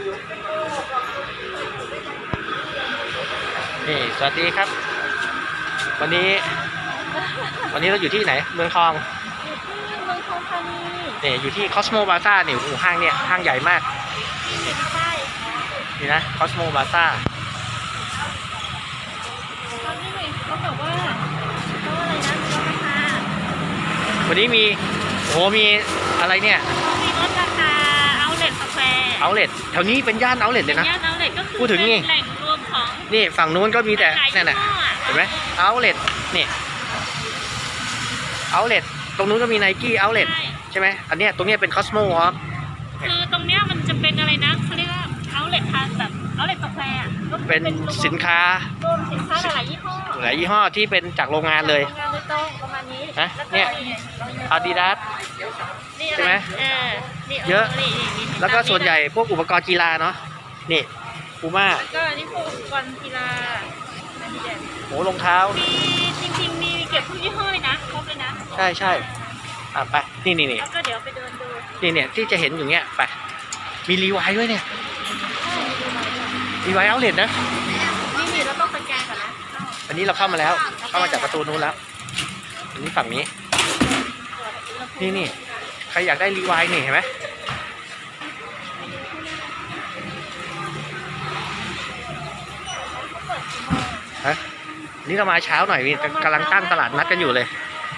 นี่ สวัสดีครับ วันนี้ วันนี้เราอยู่ที่ไหน เมืองทองอยู่ที่เมืองทองธานีนี่อยู่ที่คอสโมบาซ่านี่โอ้โหห้างเนี่ย ห้างใหญ่มากใช่นี่นะคอสโมบาซ่าตอนนี้เขาบอกว่าเขาอะไรนะลดราคาวันนี้มีโอ้โหมีอะไรเนี่ย เอาเลทแถวนี้เป็นย่านเอาเลทเลยนะ ย่านเอาเลทก็คือพูดถึงนี่ เป็นแหล่งรวมของ นี่ฝั่งนู้นก็มีแต่หลายนั่นน่ะยี่ห้ออะ เห็นไหมเอาเลทนี่เอาเลทตรงนู้นก็มีไนกี้เอาเลทใช่ใช่ไหมอันเนี้ยตรงเนี้ยเป็นคอสโมวอล์กคือตรงเนี้ยมันจะเป็นอะไรนะเขาเรียกว่าเอาเลททานแบบเอาเลทกาแฟอะก็คือเป็นรวมสินค้ารวมสินค้าหลายๆยี่ห้อหลายยี่ห้อที่เป็นจากโรงงานเลยโรงงานโดยตรงประมาณนี้ฮะแล้วก็เนี่ยอาดิดาสนี่อร ใช่ไหมเออนี่เยอะ นี่นี่นี่แล้วก็ส่วนใหญ่พวกอุปกรณ์กีฬาเนาะนี่ปูม่าแล้วก็อันนี่พวกอุปกรณ์กีฬาอันนี้เด่นโหรองเท้า มีจริงๆ มีเก็บทุกยี่ห้อเลยนะครบเลยนะใช่ใช่อะไปนี่นี่นี่แล้วก็เดี๋ยวไปเดินดูนี่เนี่ยที่จะเห็นอยู่เนี้ยไปมีรีไวซ์ด้วยเนี่ยรีไวซ์เอาเลทนะ นี่นี่เราต้องสแกนก่อนนะอันนี้เราเข้ามาแล้ว เข้ามาจากประตูนู้นแล้ว อันนี้ฝั่งนี้ นี่นี่ ใครอยากได้รีไวซ์นี่เห็นไหมฮะนี่เรามาเช้าหน่อยนี่กำลังตั้งตลาดนัดกันอยู่เลย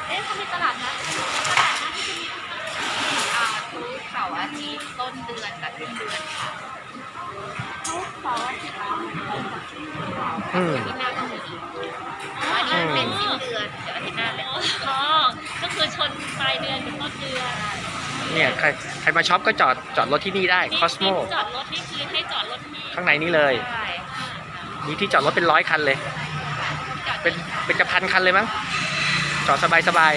เอ๊ะเขามีตลาดนัดตลาดนัดที่จะมีอ่าทุกเสาร์อาทิตย์ต้นเดือนกับสิ้นเดือนค่ะเขาขออืม ที่หน้าก็มีอีกอันนี้มันเป็นสิ้นเดือนเดี๋ยวอาทิตย์หน้าเลยอ๋อก็ คือชนปลายเดือนกับต้นเดือนเนี่ยใครใครมาช็อปก็จอดจอดรถที่นี่ได้คอสโมนี่จอดรถนี่คือให้จอดรถที่ข้างในนี้เลยใช่มีที่จอดรถเป็นร้อยคันเลยจอดเป็นเป็นจะพันคันเลยมั้งจอดสบายสบาย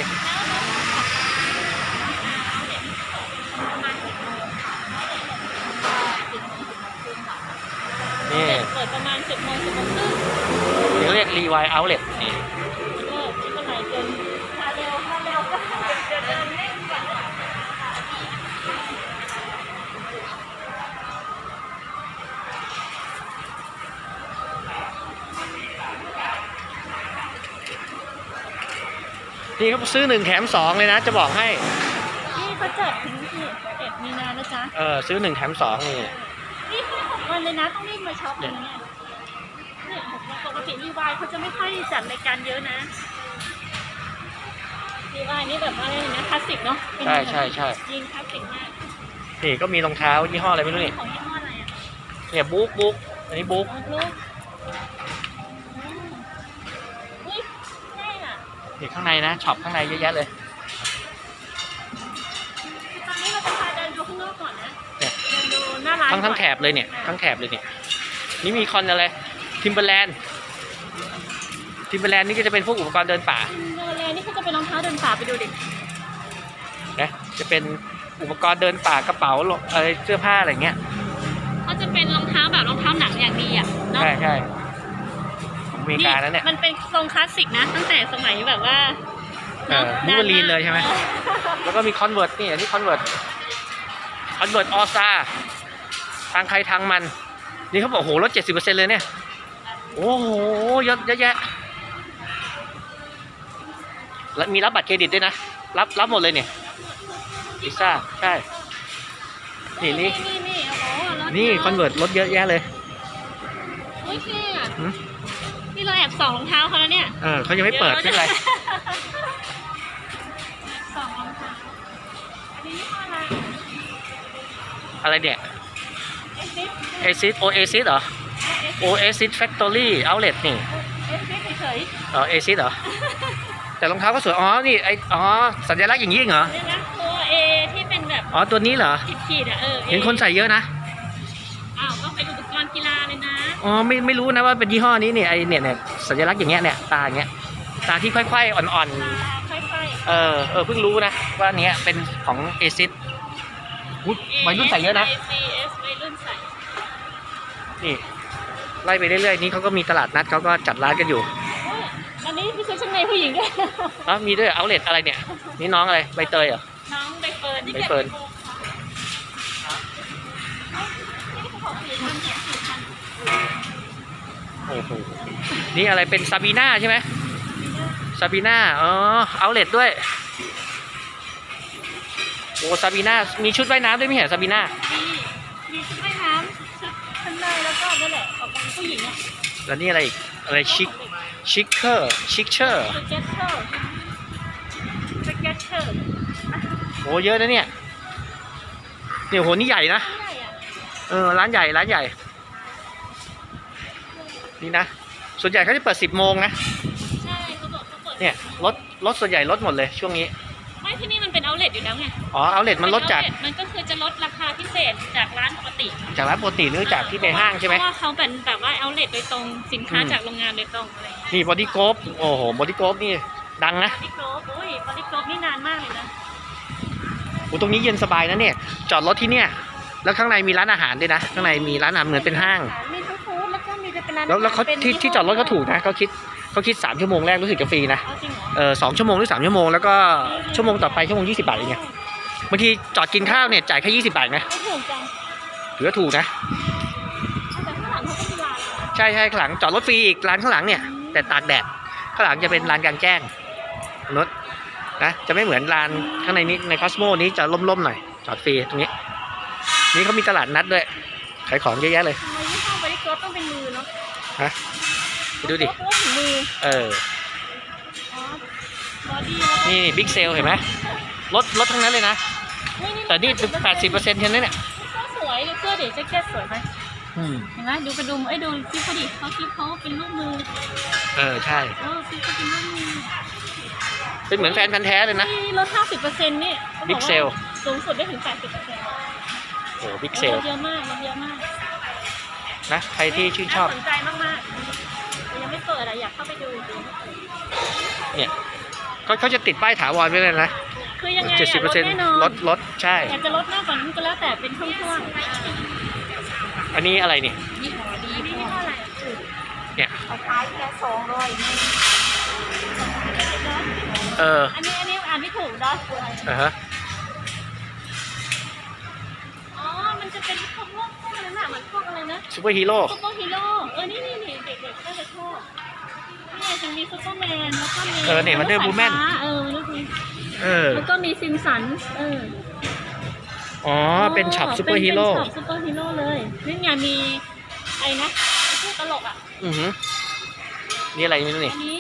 ถึงถึงถึงครึ่งค่ะนี่เปิดประมาณสิบโมงสิบโมงครึ่งนี่เรียกรีไวเอาเลทนี่ นี่เขาซื้อหนึ่งแถมสองเลยนะจะบอกให้ นี่เขาจัดถึงที่เอ็ดมีนานะจ๊ะ เออซื้อหนึ่งแถมสองนี่นี่คือหกวันเลยนะต้องรีบมาช็อปเลยเนี่ยเนี่ยหกวันปกติรีวายเขาจะไม่ค่อยจัดรายการเยอะนะรีวายนี่แบบอะไรนะคลาสสิกเนาะใช่ใช่ใช่ยิงคลาสสิกมากนี่ก็มีรองเท้ายี่ห้ออะไรไม่รู้นี่ของยี่ห้ออะไรอะเนี่ยบุ๊กบุ๊กอันนี้บุ๊กอ๋อลูกายอะนี่ข้างในนะช็อปข้างในเยอะแยะเลยตอนนี้เราจะพาเดินดูข้างนอกก่อนนะเนี่ยเดินดูหน้าร้านทั้งทั้งก่อนแถบเลยเนี่ยทั้งแถบเลยเนี่ยนี่มีคอนอะไรทิมเบอร์แลนด์ทิมเบอร์แลนด์นี่ก็จะเป็นพวกอุปกรณ์เดินป่าเดินเลยนี่เขาจะเป็นรองเท้าเดินป่าไปดูดินะจะเป็นอุปกรณ์เดินป่ากระเป๋าอะไรเสื้อผ้าอะไรเงี้ยเขาจะเป็นรองเท้าแบบรองเท้าหนังอย่างดีอะเนาะใช่ใช่ข องอเมริกาแล้วเนี่ยมันเป็นทรงคลาสสิกนะ ตั้งแต่สมัยแบบว่าเออนาวูล์ฟเวอรีนเลยใช่ไหมออแล้วก็มีคอนเวิร์ตนี่อันนี้คอนเวิร์ตคอนเวิร์ตออซาทางใครทางมัน นี่เขาบอกโหลดเจ็ดสิบเปอร์เซ็นต์เลยเนี่ย โอ้โหเยอะเยอะแยะแล้วมีรับบัตรเครดิตด้วยนะ รับรับหมดเลยเนี่ยลิซ่าใช่ นี่นี่นี่นี่โอ้โหรถนี่คอนเวิร์ตลดเยอะแยะเลยอุ้ยเท่อะหืมนี่ เราแอบส่องรองเท้าเขาแล้วเนี่ยเออเขายังไม่เปิดไม่เป็นไรส่องรองเท้าอันนี้ยี่ห้ออะไรอะไรเนี่ยเอซิสเอซิสโอเอซิสเหรอโอเอซิสแฟคทอรี่เอาเลทนี่เอซิสเฉยอ๋อเอซิสเหรอแต่รองเท้าก็สวย อ๋อ นี่ไออ๋อ สัญลักษณ์อย่างนี้เหรอๆเนี่ยนะตัวเอที่เป็นแบบ อ๋อ ตัวนี้เหรอ ขีดๆอะ เออ A เห็นคนใส่เยอะนะ อ๋อไม่ไม่รู้นะว่าเป็นยี่ห้อนี้เนี่ยไอเนี่ยเนี่ยสัญลักษณ์อย่างเงี้ยเนี่ยตาอย่างเงี้ยตาที่ค่อยๆอ่อนตาค่อยๆเออเออเพิ่งรู้นะว่าเนี้ยเป็นของเอซิสอุ๊ยๆวัยรุ่นใส่เยอะนะ A C S วัยรุ่นใส่นี่ไล่ไปเรื่อยๆนี่เขาก็มีตลาดนัดเขาก็จัดร้านกันอยู่โอ้ยอันนี้มีชุดชั้นในผู้หญิงด้วยอ๋อมีด้วยเอาเลทอะไรเนี่ย นี่น้องอะไรใบเตยเหรอน้องใบเฟิร์นใบเฟิร์นนี่เป็นพันสองสี่พัน โอ้โหนี่อะไรเป็นซาบีน่าใช่ไหมซาบีน่าอ๋อเอาเลดด้วยโอ้ซาบีน่ามีชุดว่ายน้ำด้วยไม่เห็นซาบีน่ามีมีชุดว่ายน้ำชุดชั้นในแล้วก็นั่นแหละออกเป็นผู้หญิงอะแล้วนี่อะไรอีกอะไรชิคชิคเกอร์ชิคเชอร์สเก็ตเชอร์สเก็ตเชอร์โอ้เยอะนะเนี่ยเนี่ยโหนี่ใหญ่นะไม่ใหญ่อะเออร้านใหญ่ร้านใหญ่ นี่นะ ส่วนใหญ่เขาจะเปิด10โมงนะ ใช่เขาบอกเขาเปิดเนี่ยรถรถส่วนใหญ่ลดหมดเลยช่วงนี้ ไม่ที่นี่มันเป็นเอาเลทอยู่แล้วไงอ๋อเอาเลดมันลดจาก เป็ outlet มันก็คือจะลดราคาพิเศษจากร้านปกติจากร้านปกติหรือจากที่ไปห้างใช่ไหม เพราะว่าเขาเป็นแบบว่าเอาเลทโดยตรงสินค้าอืม จากโรงงานโดยตรงอะไรอย่างเงี้ยนี่บอดี้โกฟโอ้โหบอดี้โกฟนี่ดังนะบอดี้โกลบโอ้ยบอดี้โกลบนี่นานมากเลยนะโอ้ตรงนี้เย็นสบายนะเนี่ย จอดรถที่เนี่ย แล้วข้างในมีร้านอาหารด้วยนะ ข้างในมีร้านอาหารเหมือนเป็นห้างมีทั้งฟู้ดแล้วก็มีจะเป็นร้าน แล้วแล้วเขาป็นที่ที่จอดรถก็ถูกนะเขาคิดเขาคิดสามชั่วโมงแรกรู้สึกจะฟรีนะเอาจริงเหรอเออสองชั่วโมงหรือสามชั่วโมงแล้วก็ชั่วโมงต่อไปชั่วโมงยี่สิบบาทเองไงบางทีจอดกินข้าวเนี่ยจ่ายแค่ยี่สิบบาทนะไม่ถูกจังถือว่าถูกนะแต่ข้างหลังเขาก็มีร้านเลยใช่ใช่ข้างหลังจอดรถฟรีอีกร้านข้างหลังเนี่ย แต่ตากแดดข้างหลังจะเป็นร้านกลางแจ้งรถนะจะไม่เหมือนร้านข้างในนี้ในคอสโมนี้จะล่มๆหน่อยจอดฟรีตรงนี้ นี่เขามีตลาดนัดด้วยขายของเยอะแยะเลย ฮะไปดูดิเพราะว่าถึงมือเออ อ๋อบอดี้แล้วก็นี่บิ๊กเซลเห็นไหมรถรถทั้งนั้นเลยนะ เฮ้ยแต่นี่แปดสิบเปอร์เซ็นต์แค่นั้นเนี่ยเสื้อสวยดูเสื้อดิแจ็คเก็ตสวยไหมอืม เห็นไหมดูกระดุมไอ้ยดูคลิปเขาดิเขาคลิปเขาเป็นรูปมือเออ ใช่ เออคลิปเขาเป็นรูปมือเป็นเหมือนแฟนพันธ์แท้เลยนะมีลด50%นี่ขาบอกว่า Big Sale สูงสุดได้ถึง80%ลโอ้บิ๊กเซลดเยอะมากลดเยอะมาก นะใครที่ชื่นชอบาสนใจมากๆแต่ยังไม่เปิดอะอยากเข้าไปดูเนี่ยเขาเขาจะติดป้ายถาวรไว้เลยนะคือยังไงเจ็ดสิบเปอร์เซ็นต์แน่นอนลดลดใช่ อยากจะลดมากกว่านั้นก็แล้วแต่เป็นช่วงอันนี้อะไรเนี่ยๆยี่ห้อดีนี่ยี่ห้ออะไรอะเนี่ยเอาขายแค่สองร้อยนี่เอออันนี้อันนี้อ่านไม่ถูกดอสคืออะไรอ่าฮะ อ๋อ มันจะเป็นพวกพวกพวก นั้นอะเหมือนพวกอะไรนะซูเปอร์ฮีโร่ซุปเปอร์ฮีโร่เออนี่นี่นี่เด็กๆน่าจะชอบนี่จะมีซุปเปอร์แมนแล้วก็มีเออเนี่ยมันเดอร์บูแมนสายฟ้าเออแล้วมีเออแล้วก็มีซิมสันเอออ๋อเป็นช็อปซูเปอร์ฮีโร่เป็นช็อปซูเปอร์ฮีโร่เลยนี่ไงมีไอ้นะไอ้พวกตลกอะอือหือนี่อะไรไม่รู้นี่อันนี้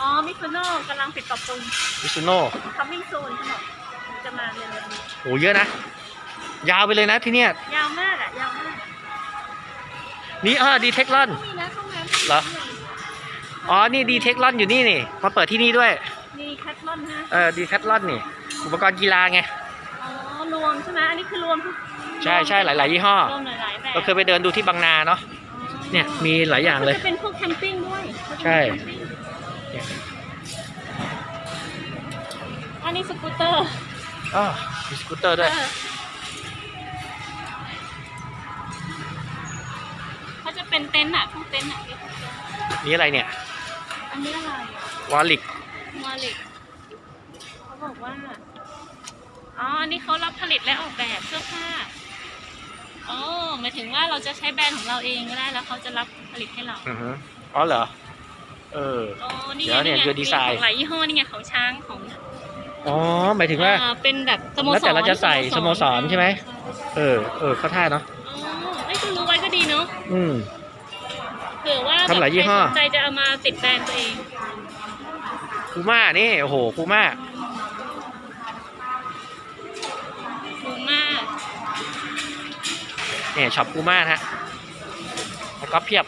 อ๋อมิคุโน่กำลังปิดปรับปรุงมิซูโน่ coming soon เขาบอกจะมาเร็วๆนี้โหเยอะนะ ยาวไปเลยนะที่เนี่ยยาวมากอะยาวมาก นี่เออดีเทคลอนก็มีนะห้องน้ำเหรอ อ๋อ นี่ดีเทคลอนอยู่นี่นี่ มาเปิดที่นี่ด้วย มีแคทลอนนะเออดีแคทลอนนี่ อุปกรณ์กีฬาไง อ๋อ รวมใช่ไหมอันนี้คือรวมทุกใช่ใช่หลาย ๆ ยี่ห้อ รวมหลายๆแบบเราเคยไปเดินดูที่บางนาเนาะ เนี่ย มีหลายอย่างเลยจะเป็นพวกแคมปิ้งด้วยใช่เนี่ยอันนี้สกูตเตอร์อ๋อมีสกูตเตอร์ด้วย เออ เขาจะเป็นเต็นท์อะพวกเต็นท์อะเรียกว่าเต็นท์นี่อะไรเนี่ย อันนี้อะไรอะวอลลิกมาลิกเขาบอกว่า อ๋อ อันนี้เขารับผลิตและออกแบบเสื้อผ้าอ๋อหมายถึงว่าเราจะใช้แบรนด์ของเราเองก็ได้แล้วเขาจะรับผลิตให้เรา อือฮึอ๋อเหรอ เอออ๋อนี่เดี๋ยวเนี่ยไงคือดีไซน์มีของหลายยี่ห้อนี่ไงของช้างของอ๋อ หมายถึงว่า อ่าเป็นแบบสโมสรแล้วแต่เราจะใส่สโมสรใช่ไหมใช่เออ เออเข้าท่าเนาะ อ๋อไอ้ยคุณรู้ไว้ก็ดีเนาะ อืมเผื่อว่าทำหลายยี่ห้อ ใครสนใจจะเอามาติดแบรนด์ตัวเอง คูม่านี่โอ้โหคูม่าถูกมากเนี่ยช็อปคูม่านะฮะแล้วก็เพียบ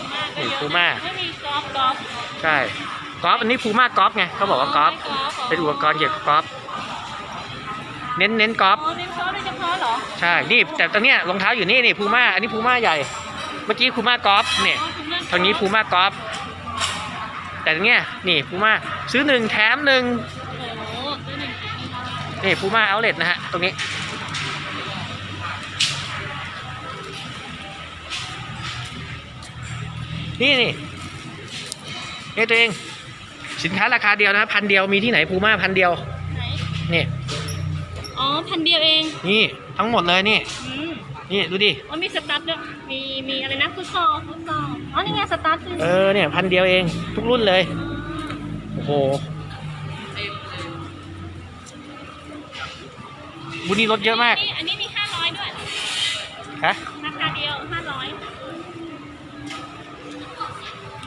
ถูกมากนี่ก็เยอะพูม่าไม่มีกอล์ฟกอล์ฟใช่กอล์ฟอันนี้คูม่ากอล์ฟไงเขาบอกว่ากอล์ฟไม่กอล์ฟเป็นอุปกรณ์เกี่ยวกับกอล์ฟเน้นเน้นกอล์ฟ อ๋อเน้นกอล์ฟโดยเฉพาะเหรอ ใช่ นี่แต่ตอนเนี้ยรองเท้าอยู่นี่นี่พูม่า อันนี้พูม่าใหญ่ เมื่อกี้พูม่ากอล์ฟเนี่ยอ๋อถูกมากทางนี้พูม่ากอล์ฟแต่ตรงเนี้ยนี่พูม่าซื้อหนึ่งแถมหนึ่งโอ้โหตัวหนึ่งนี่พูม่าเอาเลทนะฮะตรงนี้นี่นี่นี่ตัวเอง สินค้าราคาเดียวนะพันเดียวมีที่ไหนพูม่าพันเดียวไหนนี่อ๋อพันเดียวเอง นี่ ทั้งหมดเลยนี่อืม นี่ดูดิอ๋อมีสตาร์ทด้วยมีมีอะไรนะฟุตซอลฟุตซอลอ๋อนี่ไงสตาร์ทคือเออเนี่ยพันเดียวเอง ทุกรุ่นเลย โอ้โหบุญนี่รถเยอะมากนี่อันนี้มีห้าร้อยด้วยฮะราคาเดียวห้าร้อย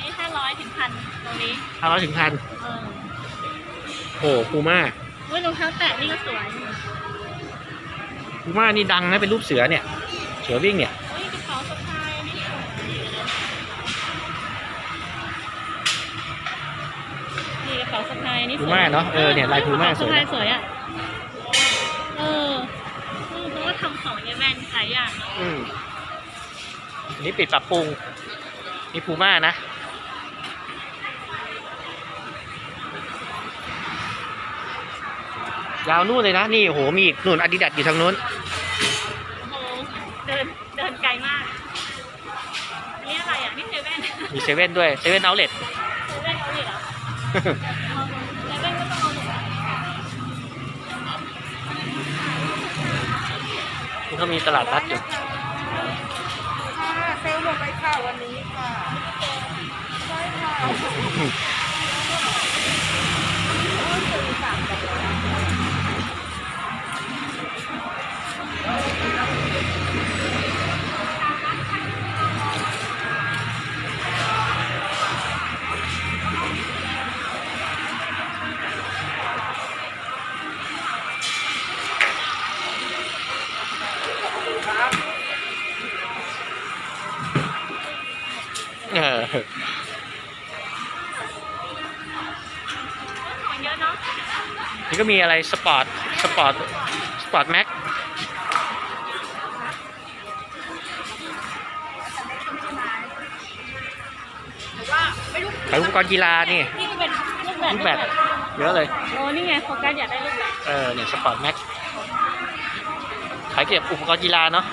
นี่ห้าร้อยถึงพันตรงนี้ห้าร้อยถึงพันเออโอ้พูม่าเว้ยรองเท้าแตะนี่ก็สวยพูม่านี่ดังนะเป็นรูปเสือเนี่ยเสือวิ่งเนี่ยเฮ้ยกระเป๋าสะพายนี่สวยนี่กระเป๋าสะพายนี่สวยพูม่าเนาะเออเนี่ยลายพูม่าสวยกระเป๋สะพายนะสวยอะ เออเออเพราะว่าทำของเนี่ยแม่นหลายอย่างเนาะอืมอันนี้ปิดปรับปรุงนี่พูม่านะยาวนู่นเลยนะ นี่โอ้โหมีอีกนู่นอาดิดาสอยู่ทางนู้น มีเซเว่นด้วยเซเว่นเอาเลทเซเว่นเอาดิเหรอเซเว่นก็ต้องเอาหนึ่งนี่เขามีตลาดนัดอยู่ค่ะเซลล์หมดไปค่ะวันนี้ค่ะใช่ค่ะ นาะนี่ก็มีอะไรสปอร์ต สปอร์ต สปอร์ตแม็กขายอุปกรณ์กีฬานี่นี่เป็นลูกแบดลูกแบดเยอะเลย โอ้นี่ไงโฟกัสอยากได้ลูกแบดเออเนี่ยสปอร์ตแม็กขายเก็บอุปกรณ์กีฬาเนาะ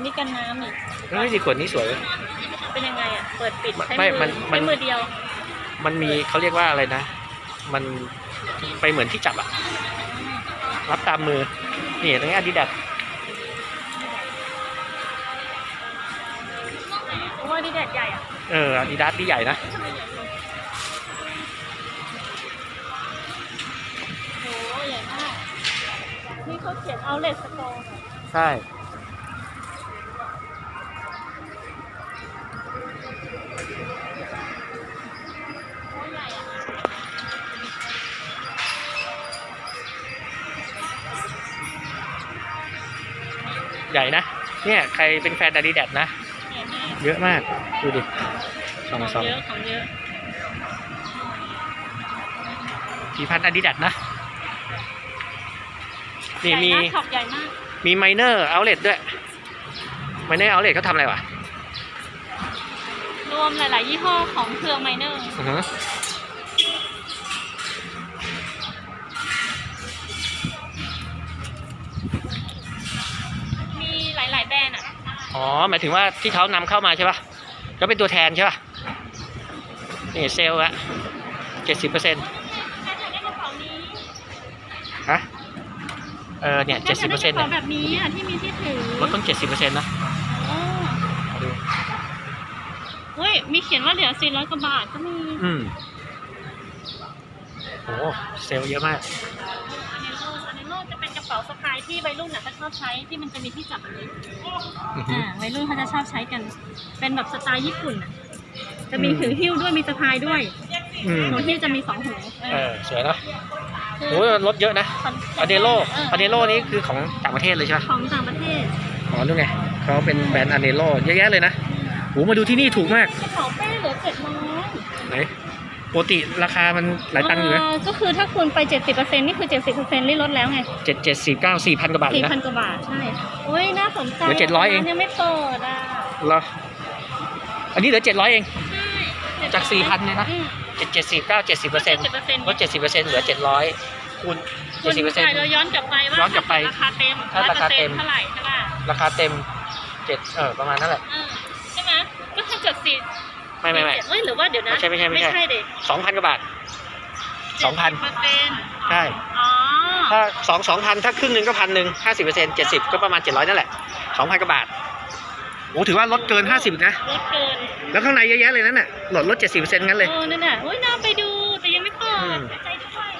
นนี่กันน้ำอีกเฮ้ยดีขวดนี้สวย เป็นยังไงอะ เปิดปิดใช้ไม่มือมันมันใช้มือเดียว มันมีเขาเรียกว่าอะไรนะ มันไปเหมือนที่จับอะรับตามมือ นี่ตรงนี้อาดิดาสเพราะว่านี่แดดใหญ่อะเอออาดิดาสที่ใหญ่นะทำไมใหญ่จังโหใหญ่มาก นี่เขาเขียนเอาเลสโตร์ใช่ ใหญ่นะ เนี่ยใครเป็นแฟนอาดิดาสนะใหญ่มากเยอะมาก ดูดิสองของสองเยอะของเยอะสี่พันอาดิดาสนะ นี่มีใหญ่ากช็อปใหญ่มากมีไมเนอร์เอาเล t ด้วย ไมเนอร์เอาเล t เขาทำอะไรวะ รวมหลาย ๆ ยี่ห้อของเครือไมเนอร์ อะอ๋อหมายถึงว่าที่เขานำเข้ามาใช่ปะก็เป็นตัวแทนใช่ปะนี่เซลล์อะเจ็ดสิบเปอร์เซ็นต์แค่อยากได้กระเป๋านี้ฮะเออเนี่ยแค่เจ็ดอสิยาบกเปอได้ร์กเซ็นต์ระเป๋าแบบนี้อะที่มีที่ถือลดต้องเจ็ดสิบเปอร์เซ็นต์นะอ๋อเอาดูเฮ้ยมีเขียนว่าเหลือ400กว่าบาทก็มี อืมโอ้เซลล์เยอะมาก ป็นกระเป๋าสะพายที่วัยรุ่นอะเขาชอบใช้ที่มันจะมีที่จับอันนี้อือฮึ อ่าวัยรุ่นเขาจะชอบใช้กัน เป็นแบบสไตล์ญี่ปุ่นอะจะมีอืม ถือหิ้วด้วยมีสะพายด้วยอืมหัวหิ้วจะมีสองหูเออสวยเนอะคือโอ้รถเยอะนะของอเดโลเอออเดโลนี่คือของต่างประเทศเลยใช่ปะ ของต่างประเทศอ๋อนู่นไงเขาเป็นแบรนด์อเดโลเยอะแยะเลยนะโหมาดูที่นี่ถูกมากกระเป๋าเป้เหลือเจ็ดร้อยไหน ปกติราคามันหลายตังค์อยู่นะก็คือถ้าคุณไปเจ็ดสิบเปอร์เซ็นต์นี่คือเจ็ดสิบเปอร์เซ็นต์นี่ลดแล้วไง เจ็ดเจ็ดสี่เก้าสี่พันกว่าบาทเลสี่ยนะพันกว่าบาท ใช่ โอ้ยน่าสนใจเหลือ700เอง ร้านยังไม่เปิดอะเหรออันนี้เหลือเจ็ดร้อยเอง ใช่จาก4,000เนี่ยนะ อืม เจ็ดเจ็ดสี่เก้าเจ็ดสิบเปอร์เซ็นต์70%ลดเจ็ดสิบเปอร์เซ็นต์เหลือเจ็ดร้อยคูณคุเจ็ดณสิบเปอร์เซ็นต์ ถ่ายเราย้อนกลับไปว่าย้อนกลับไปราคาเต็มถ้าราคาเต็ม 100%เท่าไหร่ใช่ป่ะราคาเต็มเจ็ดเออประมาณนั้นแหละ เออใช่ไหมก็ถ้าเกิดสี่ ไม่ไม่ไม่ เอ้ยหรือว่าเดี๋ยวนะไม่ใช่ไม่ใช่ไม่ใช่ไม่ใช่ เด็กสองพันกว่าบาทสองพันเปอร์เซ็นต์ใช่อ๋อถ้าสองสองพันถ้าครึ่งหนึ่งก็พันหนึ่งห้าสิบเปอร์เซ็นต์เจ็ดสิบก็ประมาณเจ็ดร้อยนั่นแหละสองพันกว่าบาทโอ้ถือว่าลดเกินห้าสิบนะ ลดเกินแล้วข้างในเยอะแยะเลยนั่นน่ะลดลดเจ็ดสิบเปอร์เซ็นต์งั้นเลย โอ้นั่นน่ะโอ้ยน่าไปดูแต่ยังไม่เปิอืดมใจด้วย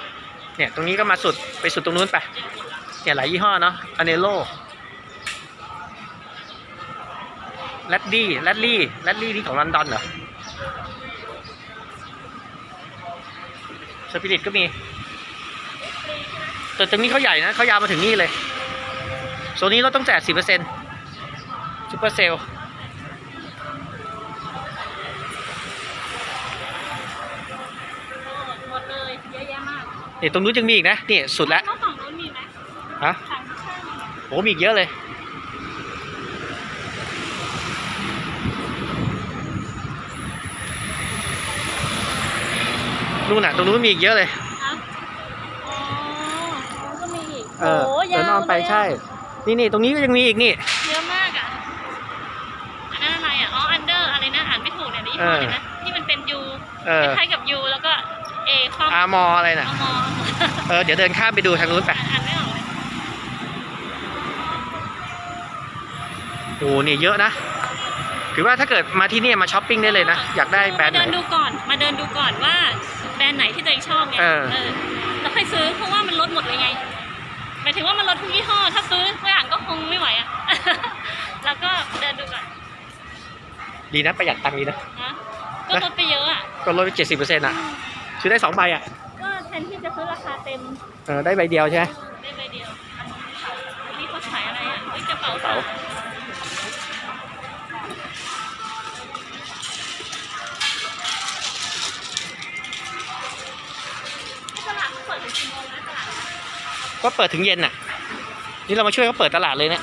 เนี่ย ตรงนี้ก็มาสุดไปสุดตรงนู้นไป เนี่ยหลายยี่ห้อเนาะอเนโลแรดดี้แรดลี่แรดลี่นี่ของลอนดอนเหรอ สปิริตก็มี แต่ตรงนี้เขาใหญ่นะเขายาวมาถึงนี่เลยโซนนี้เราต้องแจกสิบเปอร์เซ็นต์ซูเปอร์เซลโอ้หมดเลยเยอะแยะมากเนี่ยตรงนู้นยังมีอีกนะนี่สุดแล้วแล้วฝั่งนู้นมีไหมฮะ ฝั่งข้างๆมีไหม โอ้มีอีกเยอะเลย นู่นน่ะตรงนู้นมีอีกเยอะเลยครับอ๋อก็มีอีกเออโอ้เดินอ้อมไปยาวเลยอะใช่ นี่นี่ตรงนี้ก็ยังมีอีกนี่ เยอะมากอะ อันนั้นอะไรอะ อ๋อ อันเดอร์อะไรนะ อ่านไม่ถูกเนี่ยนี่เอห้อออะไรนะที่มันเป็นยูเออ คล้ายๆกับยูแล้วก็เอคว่ำอามออะไรน่ะเอามอเออเดี๋ยวเดินข้ามไปดูทางนู้นไป อ่านไม่ออกเลยโอ้นี่เยอะนะ ถือว่าถ้าเกิดมาที่นี่มาช้อปปิ้งได้เลยนะ อยากได้แบรนด์ไหมาเดินนดูก่อน มาเดินดูก่อนว่า ตัวเองชอบไงเออแล้วค่อยซื้อเพราะว่ามันลดหมดเลยไงหมายถึงว่ามันลดทุกยี่ห้อ ถ้าซื้อทุกอย่างก็คงไม่ไหวอะ แล้วก็เดินดูก่อนดีนะประหยัดตังค์ดีนะ นะก็ลดไปเยอะอะ ก็ลดไปเจ็ดสิบเปอร์เซ็นต์อะ ซื้อได้สองใบอะก็แทนที่จะซื้อราคาเต็มเออได้ใบเดียวใช่ไหม ได้ใบเดียวอันนี้เขาขายอะไรอะเฮ้ยกระเป๋ากระเป๋าต ก็เปิดถึงเย็นน่ะ นี่เรามาช่วยเขาเปิดตลาดเลยเนี่ย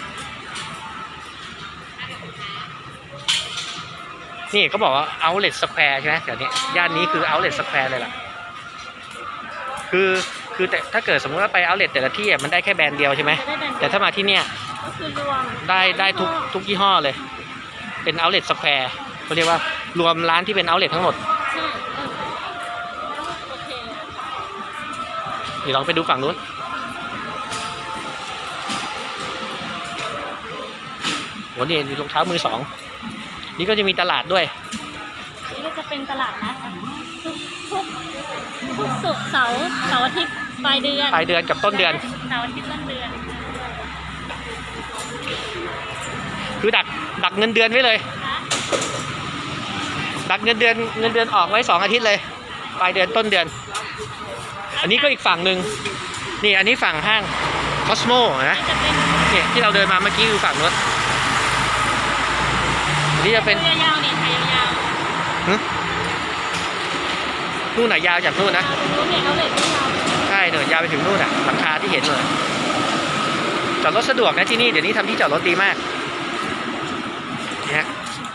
นี่เขาบอกว่า outlet square ใช่ไหมแถวนี้ย่านนี้คือ outlet square เลยล่ะ คือคือแต่ถ้าเกิดสมมติว่าไป outlet แต่ละที่อะมันได้แค่แบรนด์เดียวใช่ไหมจะได้แบรนด์แต่ถ้ามาที่เนี่ยก็คือรวมได้ได้ทุกทุกยี่ห้อเลย เป็น outlet square เขาเรียกว่ารวมร้านที่เป็น outlet ทั้งหมดใช่เออโอเคเดี๋ยวลองไปดูฝั่งนู้น หนี่มีรองเท้ามือสอง นี่ก็จะมีตลาดด้วย นี่ก็จะเป็นตลาดนัดอะทุกทุกทุกศุกร์เสาร์เสาร์อาทิตย์ปลายเดือนปลายเดือนกับต้นเดือน เสาร์อาทิตย์ต้นเดือน คือดักดักเงินเดือนไว้เลยนะดักเงินเดือนเงินเดือนออกไว้สองอาทิตย์เลย ปลายเดือนต้นเดือน อันนี้ก็อีกฝั่งหนึ่งนี่อันนี้ฝั่งห้างคอสโมนะจะเป็นเนี่ยที่เราเดินมาเมื่อกี้คือฝั่งนู้นอั นนี้จะเป็นเรือยาวนี่ค่ะยาวหึนู่นน่ะยาวจากนู่นๆนะรู้เนี่ยเขาเลยที่ยาวใช่เดินยาวไปถึงนู่นอะหลังคาที่เห็นเลยจอดรถสะดวกนะที่นี่เดี๋ยวนี้ทำที่จอดรถดีมากเนี่ย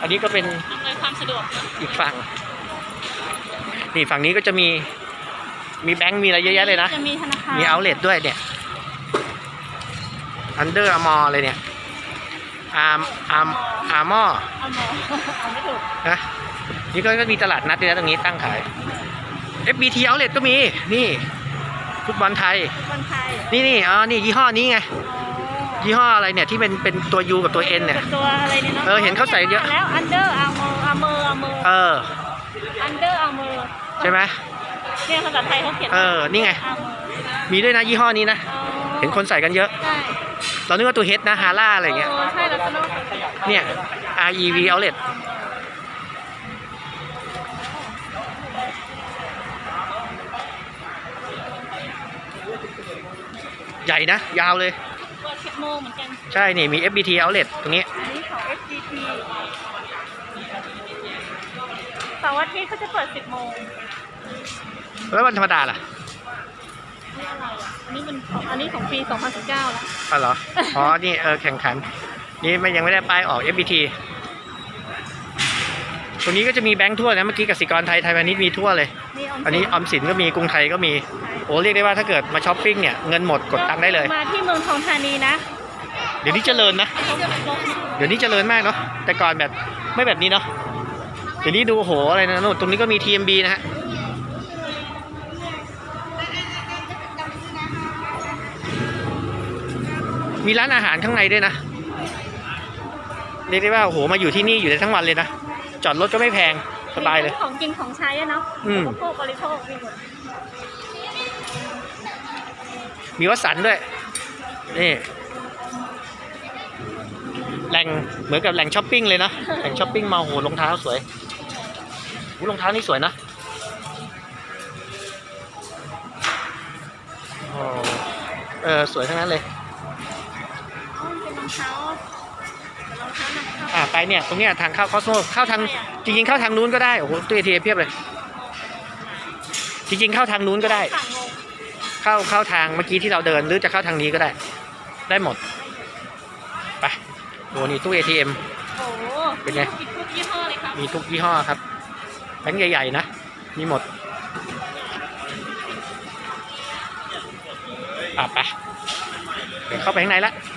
อันนี้ก็เป็นอำนวยความสะดวกเนอะอีกฝั่งนี่ฝั่งนี้ก็จะมีมีแบงก์มีอะไรเยอะแยะเลยนะ จะมีธนาคารมีเอาเล t ด้วยเนี่ย อันเดอร์อมอเลยเนี่ย อาร์มอาร์มอาร์มอเอาหมอเอาไม่ถูกนะนี่ก็ก็มีตลาดนัดด้วยนะตรงนี้ตั้งขาย FBT Outlet ก็มีนี่ฟุตบอลไทย คนไทยนี่นี่อ๋อนี่ยี่ห้อนี้ไง อ๋อยี่ห้ออะไรเนี่ยที่เป็นเป็นตัว U กับตัว N เนี่ยป็ตัวอะไรเนี่ยเนาะเออเห็นเขาใส่เยอะ แล้วอันเดอร์อาร์เมอร์อาร์เมอร์อาร์เมอร์เออ อันเดอร์อาร์เมอร์ใช่ไหม เนี่ยภาษาไทยเขาเขียนเออนี่ไง อาร์เมอร์มีด้วยนะยี่ห้อนี้นะ อ๋อเห็นคนใส่กันเยอะ ใช่ เรานึกว่าตัวเฮดนะฮาร่าอะไรอย่างเงี้ยเออใช่แล้วก็นอกเนี่ย REV Outlet ใหญ่นะ ยาวเลย เปิดสิบโมงเหมือนกันใช่นี่มี FBT Outlet ตรงนี้ อันนี้ของ FGT เสาร์อาทิตย์เขาจะเปิดสิบโมงแล้ววันธรรมดาล่ะ นี่อะไรอะอันนี้เป็นของอันนี้ของปี 2019 แล้ว อ๋อเหรอ อ๋อ นี่เออแข่งขัน นี่มันยังไม่ได้ป้ายออก FBT ตรงนี้ก็จะมีแบงค์ทั่วนะเมื่อกี้กสิกรไทยไทยพาณิชย์มีทั่วเลยนี่อันนี้ออมสินก็มีกรุงไทยก็มี โอ้เรียกได้ว่าถ้าเกิดมาช้อปปิ้งเนี่ยเงินหมดกดตังค์ได้เลย มาที่เมืองทองธานีนะเดี๋ยวนี้เจริญนะเขาจะลดเดี๋ยวนี้เจริญมากเนาะแต่ก่อนแบบไม่แบบนี้เนาะเดี๋ยวนี้ดูโหอะไรนะโน่นตรงนี้ก็มี TMB นะฮะ มีร้านอาหารข้างในด้วยนะเรียกได้ว่าโอ้โหมาอยู่ที่นี่อยู่ได้ทั้งวันเลยนะจอดรถก็ไม่แพงสบายเลยมีของกินของใช้อะเนาะอืม อุปโภคบริโภคมีหมดมีวัดสันด้วย นี่ แหล่งเหมือนกับแหล่งช้อปปิ้งเลยนะ แหล่งช้อปปิ้งมาโอ้โหรองเท้าสวยหูรองเท้านี่สวยนะโอ้เออ สวยทั้งนั้นเลยอ๋อมัน เป็นรองเท้าเป็นรองเท้าหนักเข้าอ่าไปเนี่ย ตรงเนี้ยทางเข้าคอสโมเข้าทางจริงๆเข้าทางนู้นก็ได้โอ้โหตัวเอทีเพียบเลย จริงๆเข้าทางนู้นก็ได้ ฝั่งงงเข้าเข้าทางเมื่อกี้ที่เราเดินหรือจะเข้าทางนี้ก็ได้ ได้หมดไปโอ้นี่ตู้ ATM โอ้โหเป็นไงมีทุกยี่ห้อเลยครับมีทุกยี่ห้อครับแบงค์ใหญ่ๆนะ มีหมดอะไปเดี๋ยวเข้าไปข้างในละเ